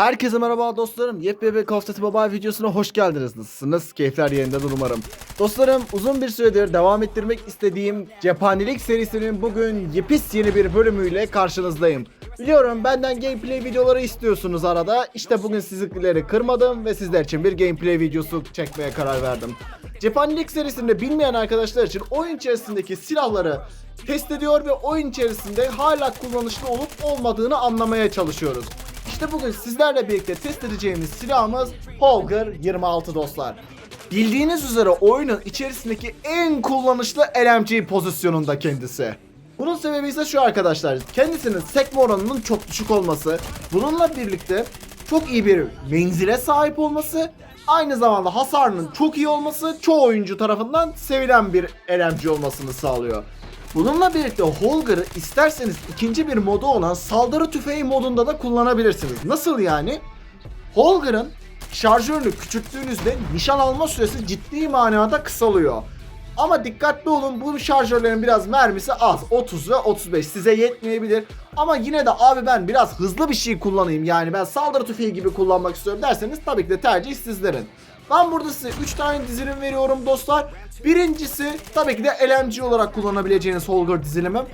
Herkese merhaba dostlarım. Yepyeni bir Duty Mobile videosuna hoş geldiniz. Nasılsınız? Keyifler yerindedir umarım. Dostlarım uzun bir süredir devam ettirmek istediğim Cephanelik serisinin bugün yepis yeni bir bölümüyle karşınızdayım. Biliyorum benden gameplay videoları istiyorsunuz arada. İşte bugün sizleri kırmadım ve sizler için bir gameplay videosu çekmeye karar verdim. Cephanelik serisinde bilmeyen arkadaşlar için oyun içerisindeki silahları test ediyor ve oyun içerisinde hala kullanışlı olup olmadığını anlamaya çalışıyoruz. İşte bugün sizlerle birlikte test edeceğimiz silahımız Holger 26 dostlar. Bildiğiniz üzere oyunun içerisindeki en kullanışlı LMG pozisyonunda kendisi. Bunun sebebi ise şu arkadaşlar. Kendisinin sekme oranının çok düşük olması. Bununla birlikte çok iyi bir menzile sahip olması. Aynı zamanda hasarının çok iyi olması çoğu oyuncu tarafından sevilen bir LMG olmasını sağlıyor. Bununla birlikte Holger'ı isterseniz ikinci bir modu olan saldırı tüfeği modunda da kullanabilirsiniz. Nasıl yani? Holger'ın şarjörünü küçülttüğünüzde nişan alma süresi ciddi manada kısalıyor. Ama dikkatli olun bu şarjörlerin biraz mermisi az. 30 ve 35 size yetmeyebilir. Ama yine de abi ben biraz hızlı bir şey kullanayım. Yani ben saldırı tüfeği gibi kullanmak istiyorum derseniz tabii ki de tercih sizlerin. Ben burada size 3 tane dizilim veriyorum dostlar. Birincisi tabii ki de LMG olarak kullanabileceğiniz Holger dizilimim.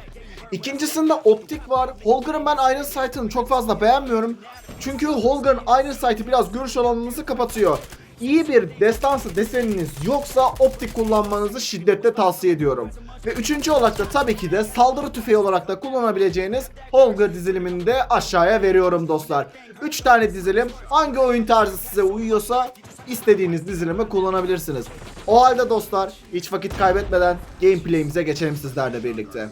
İkincisinde optik var. Holger'ın ben Iron Sight'ını çok fazla beğenmiyorum. Çünkü Holger'ın Iron Sight'ı biraz görüş alanınızı kapatıyor. İyi bir destansı deseniniz yoksa optik kullanmanızı şiddetle tavsiye ediyorum. Ve üçüncü olarak da tabii ki de saldırı tüfeği olarak da kullanabileceğiniz Holger dizilimini de aşağıya veriyorum dostlar. 3 tane dizilim hangi oyun tarzı size uyuyorsa istediğiniz dizilimi kullanabilirsiniz. O halde dostlar hiç vakit kaybetmeden gameplay'imize geçelim sizlerle birlikte.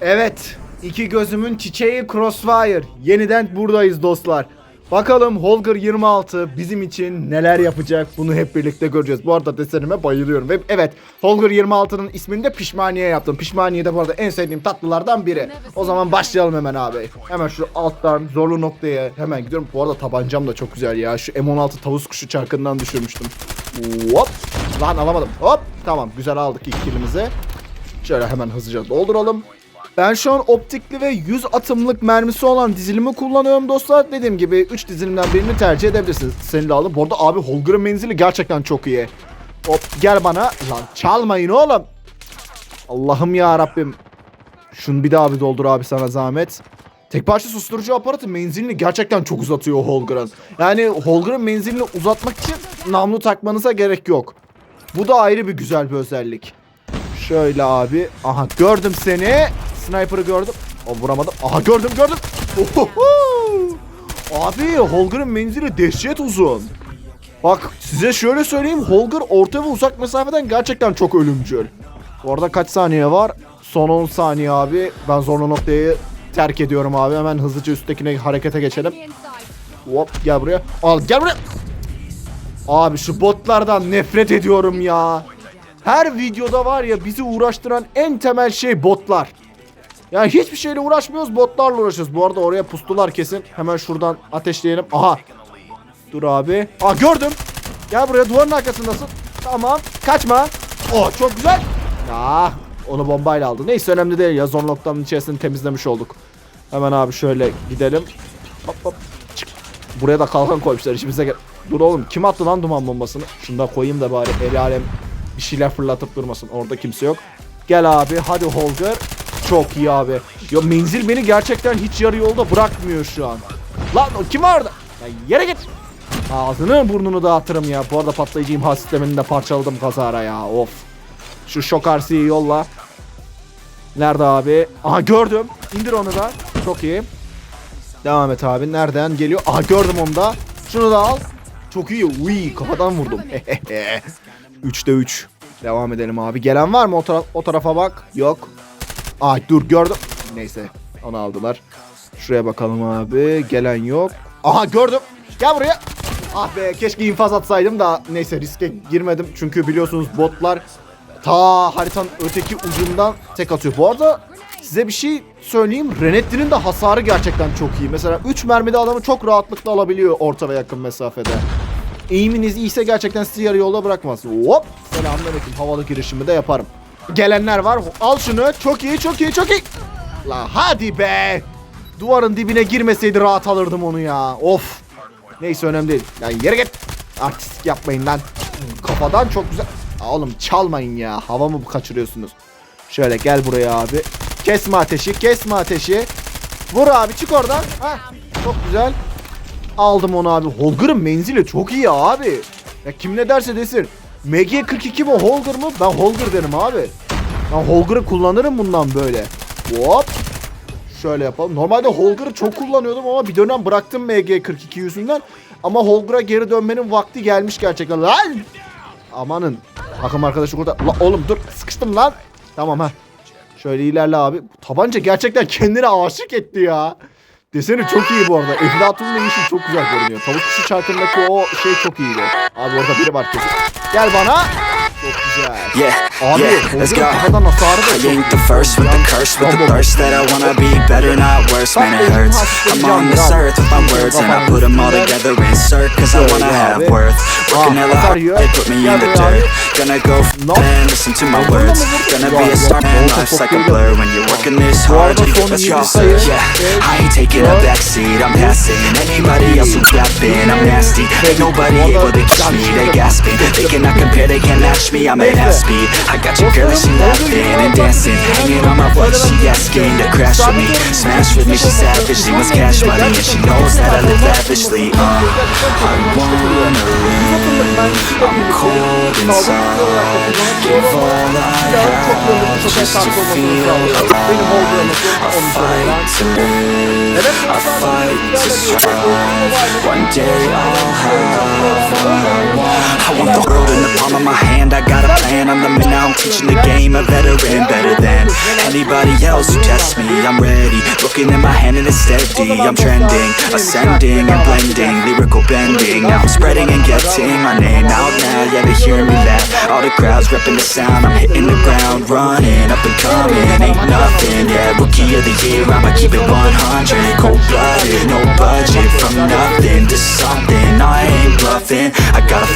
Evet, iki gözümün çiçeği Crossfire. Yeniden buradayız dostlar. Bakalım Holger 26 bizim için neler yapacak bunu hep birlikte göreceğiz. Bu arada desenime bayılıyorum. Ve evet Holger 26'nın ismini de pişmaniye yaptım. Pişmaniye de bu arada en sevdiğim tatlılardan biri. O zaman başlayalım hemen abi. Hemen şu alttan zorlu noktaya hemen gidiyorum. Bu arada tabancam da çok güzel ya. Şu M16 tavus kuşu çarkından düşürmüştüm. Hop. Lan alamadım. Hop. Tamam güzel aldık ilk kilimizi. Şöyle hemen hızlıca dolduralım. Ben şu an optikli ve 100 atımlık mermisi olan dizilimi kullanıyorum dostlar. Dediğim gibi 3 dizilimden birini tercih edebilirsiniz. Seni de aldım. Bu arada abi Holger'ın menzili gerçekten çok iyi. Hop gel bana. Lan çalmayın oğlum. Allah'ım ya Rabbim. Şunu bir daha bir doldur abi sana zahmet. Tek parça susturucu aparatı menzilini gerçekten çok uzatıyor Holger'ın. Yani Holger'ın menzilini uzatmak için namlu takmanıza gerek yok. Bu da ayrı bir güzel bir özellik. Şöyle abi. Aha gördüm seni. Sniper'ı gördüm. O vuramadım. Aha gördüm gördüm. Ohoho! Abi Holger'ın menzili dehşet uzun. Bak size şöyle söyleyeyim. Holger orta ve uzak mesafeden gerçekten çok ölümcül. Bu arada kaç saniye var? Son 10 saniye abi. Ben zorlu noktayı terk ediyorum abi. Hemen hızlıca üsttekine harekete geçelim. Hop gel buraya. Al gel buraya. Abi şu botlardan nefret ediyorum ya. Her videoda var ya bizi uğraştıran en temel şey botlar. Yani hiçbir şeyle uğraşmıyoruz botlarla uğraşıyoruz. Bu arada oraya pustular kesin. Hemen şuradan ateşleyelim. Aha. Dur abi. Aa gördüm. Gel buraya duvarın arkasındasın. Tamam. Kaçma. Oh çok güzel. Ah onu bombayla aldı. Neyse önemli değil ya. Zon noktanın içerisini temizlemiş olduk. Hemen abi şöyle gidelim. Hop hop. Çık. Buraya da kalkan koymuşlar işimize gel. Dur oğlum kim attı lan duman bombasını? Şunu da koyayım da bari el alem bir şeyler fırlatıp durmasın. Orada kimse yok. Gel abi hadi Holger. Çok iyi abi. Ya menzil beni gerçekten hiç yarı yolda bırakmıyor şu an. Lan o kim var orada? Ya yere git. Ağzını burnunu dağıtırım ya. Bu arada patlayıcı imha sistemini de parçaladım kazara ya. Of. Şu şok RC'yi yolla. Nerede abi? Aha gördüm. İndir onu da. Çok iyi. Devam et abi. Nereden geliyor? Aha gördüm onu da. Şunu da al. Çok iyi. Uy kafadan vurdum. 3'te 3. Devam edelim abi. Gelen var mı o, tara- o tarafa bak? Yok. Ay dur gördüm. Neyse onu aldılar. Şuraya bakalım abi. Gelen yok. Aha gördüm. Gel buraya. Ah be keşke infaz atsaydım da neyse riske girmedim. Çünkü biliyorsunuz botlar ta haritanın öteki ucundan tek atıyor. Bu arada size bir şey söyleyeyim. Renetti'nin de hasarı gerçekten çok iyi. Mesela 3 mermide adamı çok rahatlıkla alabiliyor orta ve yakın mesafede. Eğiminiz iyiyse gerçekten sizi yarı yolda bırakmaz. Hop! Selamünaleyküm. Havalı girişimi de yaparım. Gelenler var. Al şunu. Çok iyi, çok iyi, çok iyi. La hadi be. Duvarın dibine girmeseydi rahat alırdım onu ya. Of. Neyse önemli değil. Yani yere git. Artistik yapmayın lan. Kafadan çok güzel. Aa, oğlum çalmayın ya. Hava mı kaçırıyorsunuz? Şöyle gel buraya abi. Kesme ateşi, kesme ateşi. Vur abi çık oradan. Heh, çok güzel. Aldım onu abi. Holger'ın menzili çok iyi abi. Ya kim ne derse desin. MG42 mi Holger mı? Ben Holger derim abi. Ben Holger'ı kullanırım bundan böyle. Hop. Şöyle yapalım. Normalde Holger'ı çok kullanıyordum ama bir dönem bıraktım MG42 yüzünden. Ama Holger'a geri dönmenin vakti gelmiş gerçekten. Lan! Amanın. Takım arkadaşı burada. La oğlum dur sıkıştım lan. Tamam ha. Şöyle ilerle abi. Tabanca gerçekten kendine aşık etti ya. Deseni çok iyi bu arada. Eflatun'un işi çok güzel görünüyor. Tavuk kuşu çarkındaki o şey çok iyiydi. Abi orada biri var kesin. Gel bana. Çok güzel. Yeah, Abi yeah, let's go. Holger'ın kafadan hasarı da I çok ain't the first with the curse, with the burst that I wanna be better, not worse. Man, it hurts. I'm on this earth with my words, and I put them all together, insert, cause I wanna have worth. Working hella hard, they put me in the dirt. Gonna go f and listen to my words. Gonna be a star, man, life's like a blur. When you're working this hard, you get what's yours. Yeah, I ain't taking a backseat, I'm passing. Anybody else who's rapping, I'm nasty. Ain't nobody able to catch me, they gasping. They cannot compare, they can't match me, I'm speed. I got your girl, and she laughing and dancing. Hanging on my butt, she asking to crash with me. Smash with me, she savage, she wants cash money. And she knows that I live lavishly. Uh, I live, I'm cold inside. Give all I have just to feel alive. I fight to live, I fight to strive. One day I'll have what I want. I want the world in the palm of my hand. I got a plan. I'm the man now. I'm teaching the game. A veteran, better than anybody else who tests me. I'm ready. Looking in my hand and it's steady. I'm trending, ascending and blending, lyrical bending. Now I'm spreading and getting my name out now. Yeah, they hear me laugh. All the crowds repping the sound. I'm hitting the ground, running up and coming. Ain't nothing. Yeah, rookie of the year. I'ma keep it 100. Cold blooded, no budget. From nothing to something. I ain't bluffing. I got a